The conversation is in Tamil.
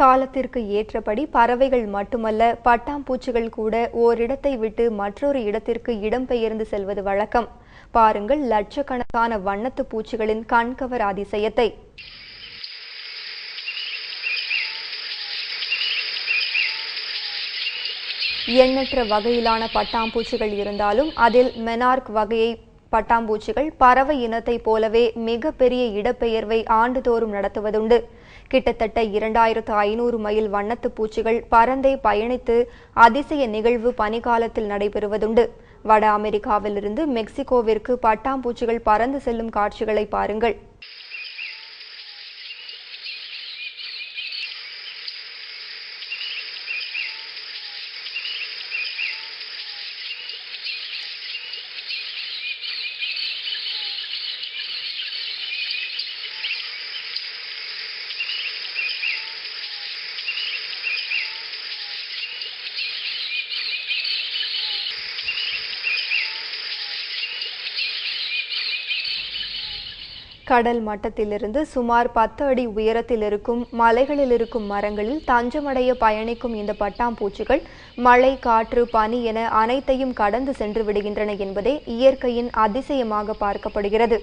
காலத்திற்கு ஏற்றபடி பறவைகள் மட்டுமல்ல பட்டாம்பூச்சிகள் கூட ஓரிடத்தை விட்டு மற்றொரு இடத்திற்கு இடம்பெயர்ந்து செல்வது வழக்கம். பாருங்கள் லட்சக்கணக்கான வண்ணத்து பூச்சிகளின் கண்கவர் அதிசயத்தை. எண்ணற்ற வகையிலான பட்டாம்பூச்சிகள் இருந்தாலும் அதில் மெனார்க் வகையை பட்டாம்பூச்சிகள் பறவை இனத்தைப் போலவே மிகப்பெரிய இடப்பெயர்வை ஆண்டுதோறும் நடத்துவதுண்டு. கிட்டத்தட்ட இரண்டாயிரத்து ஐநூறு மைல் வண்ணத்து பூச்சிகள் பறந்தே பயணித்து அதிசய நிகழ்வு பனிக்காலத்தில் நடைபெறுவதுண்டு. வட அமெரிக்காவிலிருந்து மெக்சிகோவிற்கு பட்டாம்பூச்சிகள் பறந்து செல்லும் காட்சிகளை பாருங்கள். கடல் மட்டத்திலிருந்து சுமார் பத்து அடி உயரத்தில் இருக்கும் மலைகளில் இருக்கும் மரங்களில் தஞ்சமடைய பயணிக்கும் இந்த பட்டாம்பூச்சிகள் மழை காற்று பனி என அனைத்தையும் கடந்து சென்று விடுகின்றன என்பதே இயற்கையின் அதிசயமாக பார்க்கப்படுகிறது.